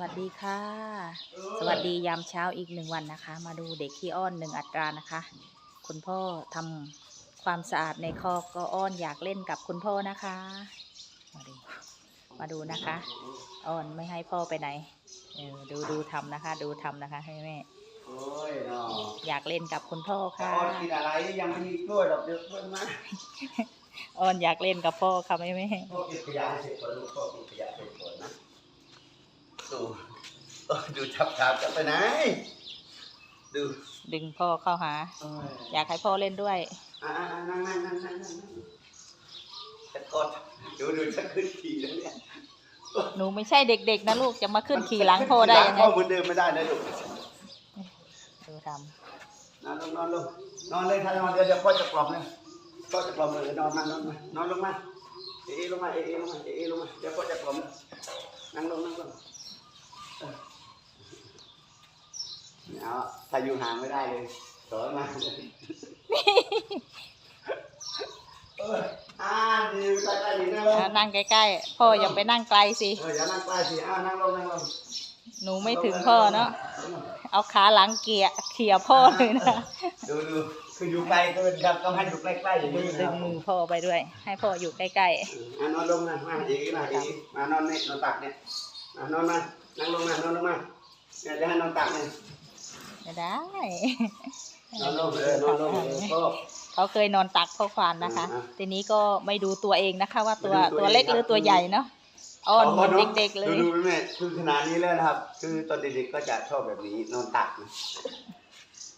วัสดีค่ะ สวัสดียามเช้าอีกหนึ่งวันนะคะ มาดูเด็กขี้อ้อนหนึ่งอัตรานะคะ คุณพ่อทำความสะอาดในคอกก็อ้อนอยากเล่นกับคุณพ่อนะคะ มาดูมาดูนะคะ อ้อนไม่ให้พ่อไปไหนเออดูดูทำนะคะ ดูทำนะคะให้แม่โอ้ยเนาะอยากเล่นกับคุณพ่อจะค่ะออนกินอะไรยังไม่มีกล้วยหรอกเดี๋ยวเพิ่มมาอ้อนอยากเล่นกับพ่อค่ะแม่แม่พวกเก็บขยะให้เสร็จก่อนลูกพวกเก็บขยะเสร็จก่อนนะดู เออดูทับทามจะไปไหน ดูดึงพ่อเข้าหาโอ้ยอยากให้พ่อเล่นด้วย อ่าๆนั่งนั่งนั่งนั่งนั่งนั่งจะกดดูดูจะขึ้นขี่แล้วเนี่ยหนูไม่ใช่เด็กๆนะลูกจะมาขึ้นขี่หลังพ่อได้ยังไงหลัพ่อเหมือนเดิมไม่ได้นะลูกดูทนอนลงนอนลงนอนเลยถ้านอนเดี๋ยวเดี๋ยวพ่อจะกล่อมเลยพ่อจะกล่อมเลยนอนมานอนมานอนลงมาเอเอลงมาเอเอลงมาเอเอลงมาเดี๋ยวพ่อจะกล่อมนั่งลงนั่งลงเออ เอาถ้าอยู่ห่างไม่ได้เลยสอนมาเอออ่าดีใกล้ๆดีนั่งลงำอะนั่งใกล้ๆพ่ออย่าไปนั่งไกลสิเอออย่านั่งใกล้สิอ่านั่งลงนั่งลงหนูไม่ถึงพ่อเนาะเอาขาหลังเกียเขี่ยพ่อเลยนะดูดูคืออยู่ไกลเกินครับต้องให้อยู่ใกล้ๆอย่างดึนี้งนะคดึรังบมือพ่อไปด้วย ให้พ่ออยู่ใกล้อะนอนลงนะมาอีกนะอีกมานอนนี่นอนตักเนี่ยมานอนมานั่งลงมานอนลงมาเนี่ยจะให้นอนตักเนี่ยๆ ไม่ได้ นอนลงเลยนอนลงเลยก็ เขาเคยนอนตักพ่อควานนะคะ อ่าทีนี้ก็ไม่ดูตัวเองนะคะ ว่าตัวไม่ดูตัวตัวเล็กเองหรือครับตัวใหญ่เนาะอ้อนเหมือนเด็กๆเลย ดูดูแม่คือขนาดนี้แล้วนะครับ คือตอนเด็กๆก็จะชอบแบบนี้นอนตักนะ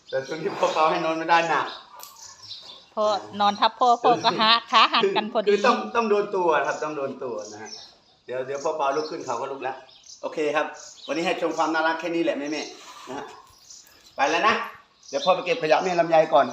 แต่ตอนที่พ่อเขาให้นอนไม่ได้หนักพ่อนอนทับพ่อพ่อก็หักขาหักกันพอคืดีอต้องต้องโดนตัวครับต้องโดนตัวนะฮะเดี๋ยวเดี๋ยวพ่อเปาลุกขึ้นเขาก็ลุกแล้ว โอเคครับ วันนี้ให้ชมความน่ารักแค่นี้แหละแม่ๆนะฮะ ไปแล้วนะ เดี๋ยวพ่อไปเก็บขยะแม่ลำไยก่อน